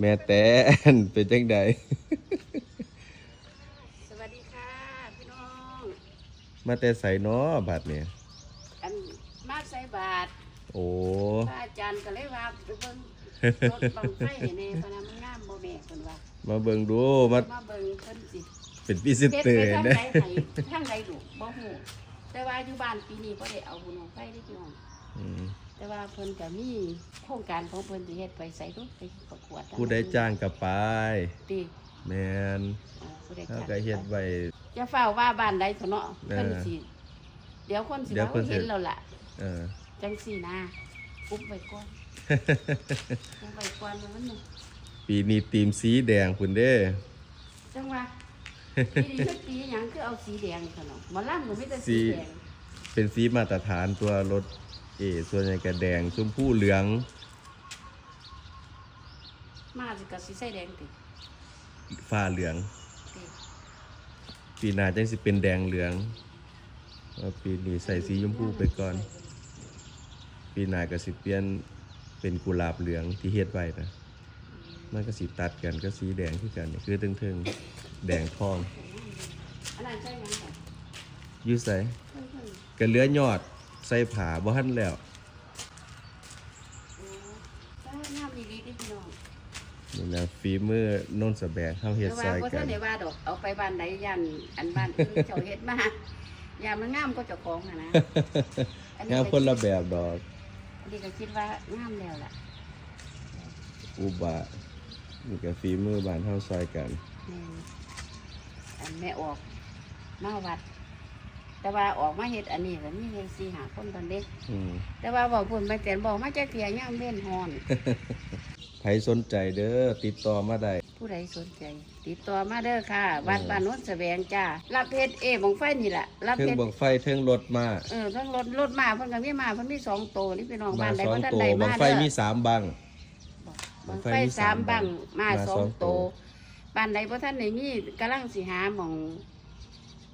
แม่แตนเป็นจังใดสวัสดีค่ะพี่น้อง มาแต่ใส่น้อบัดเนี่ยอันมาใส่บาทโอ้พระอาจารย์ก็เลยว่าไปเบิ่งรถบังไฟในพนันมันงามบ่แม่เพิ่นว่ามาเบิ่งดูมามาเบิ่งเพิ่นสิเป็นพิเศษเฮ็ดเตอไปร์ทางนะใดให้ทางใดดูบ่ฮู้แต่ว่าอยู่บ้านปีนี้บ่ได้เอาบุญของไฟเด้พี่น้องอืม แต่ว่าเพิ่นก็มีโครงการของเพิ่นสิเฮ็ดไปใส่ทุกไปประกวดผู้ใดจ้างกับไปติแมนอ่าผู้ใดเขาจ้างก็เฮ็ดไว้ อย่าเฝ้าว่าบ้านใดเถอะเนาะเออเพิ่นสิเดี๋ยวคนสิเดี๋ยวว่าคนสิ เห็นแล้วล่ะ เออ จังสี่นะปุ๊บไปก่อนปุ๊บไปก่อนมันน่ะปีนี้ทีมสีแดงพุ่นเด้จังว่าปีนี้คือปีหยังคือเอาสีแดงเถอะเนาะหมอลำก็ไม่แต่สีแดงเป็นสีมาตรฐานตัวรถ เอส่วนใหญ่ก็แดงชมพูเหลือง มาสิกับสีใส่แดงติฟ้าเหลืองติปีหน้าจังสิเป็นแดงเหลืองว่าปีนี้ใส่สีชมพูไปก่อน ปีหน้าก็สิเปลี่ยนเป็นกุหลาบเหลืองที่เฮ็ดไว้นะมันก็สิตัดกันก็สีแดงคือกันนี่คือเทิงๆแดงทองอันนั้นใช่หยังก่อนอยู่ใส่เพิ่นเพิ่นก็เหลือยอด ใส่ผาบ่ทันแล้วโอ้ถ้างามดีๆที่พี่น้องนี่นะฝีมือโน่นสะแบกเฮาเฮ็ดแต่ว่าซอยบ่กัทันนได้ว่าดอกเอาไปบ้านใดยันอันบ้านอื่นเจ้าเฮ็ดมาอย่ามันงามก็เจ้าของน่ะนะอันนี้งามก็คนละแบบดอกอันนี้ก็คิดว่างามแล้วล่ะ อุบะนี่ก็ฝีมือบ้านเฮาซอยกันแม่นอันแม่ออกมาวัด แต่ว่าออกมาเฮ็ดอันนี้ก็มีเพียงสี่หาคนตอนเด็กอืมแต่ว่าบอกพุ่นไปแต่นบอกมาจากเทียย่างเล่นฮอน ใครสนใจเด้อติดต่อมาได้ ผู้ใดสนใจ ติดต่อมาเด้อค่ะวัดบ้านโนนแสวงจ้ารับเพชรเอบังไฟนี่แหละรับเทิเพงชรบังไฟเทิงรถมาเออทั้งรถรถมาเพิ่นก็มีมาเพิ่นมีสองโตวนี่พี่น้องมาบ้านใดสองบ่ทันตัวใดบัมางไฟเด้อ มีสามบัง บังบังไฟไฟมีสาสามมบังมามาสสอองงโตตัวบ้านใดบ่ทันได้มีกำลังสิหาหม่อง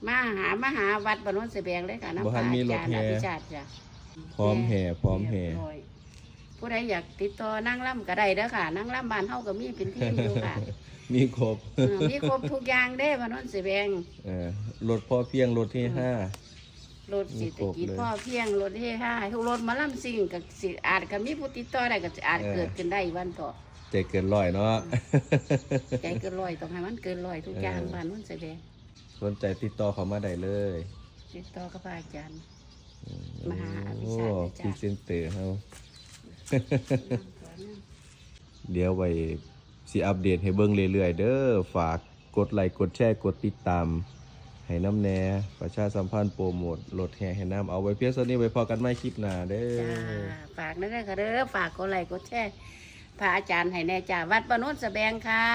มาหามาหาวัดบ้านโนนแสวงเลยค่ะน้ำบ่ทันมีรถอาจารย์แห่อภิชาติจ้ะพร้อมแห่พร้อมแห่ เรียบร้อยผู้ใดอยากติดต่อนั่งล่ำก็ได้เด้อค่ะนั่งล่ำบ้านเฮาก็มีเป็นทีมอยู่ค่ะ มีครบเออมีครบทุกอย่างเด้บ้านโนนแสวงเออรถพอเพียงรถที่ห้า รถเศรษฐกิจมีครบเลยพ่อเพียงรถเฮห้าทุกรถหมาล่ำสิ่งกับสิอาจก็มีผู้ติดต่อได้ก็อาจเออ เกิดขึ้นได้วันต่อใจเกินร้อยเนาะ ใจเกินร้อยต้องให้มันเกินร้อยทุกอย่างเออ บ้านโนนแสวง สนใจติดต่อเขามาได้เลยติดต่อกับพระอาจารย์อืมหาอภิโอ้ชาติจ้ะพรีเซนเตอร์เฮาเดี๋ยวไว้สิอัปเดตให้เบิ่งเรื่อยๆเด้อฝากกดไลค์กดแชร์กดติดตาม ให้น้ำแหน่ประชาสัมพันธ์โปรโมทรถแห่ให้น้ำเอาไว้เพียงเท่านี้ไว้พอกันไม่คลิปหน้าเด้จ้าอ ฝากนั่นเลยค่ะเด้อฝากกดไลค์กดแชร์พระอาจารย์ให้แน่จ้าวัดบ้านโนนแสวงค่ะ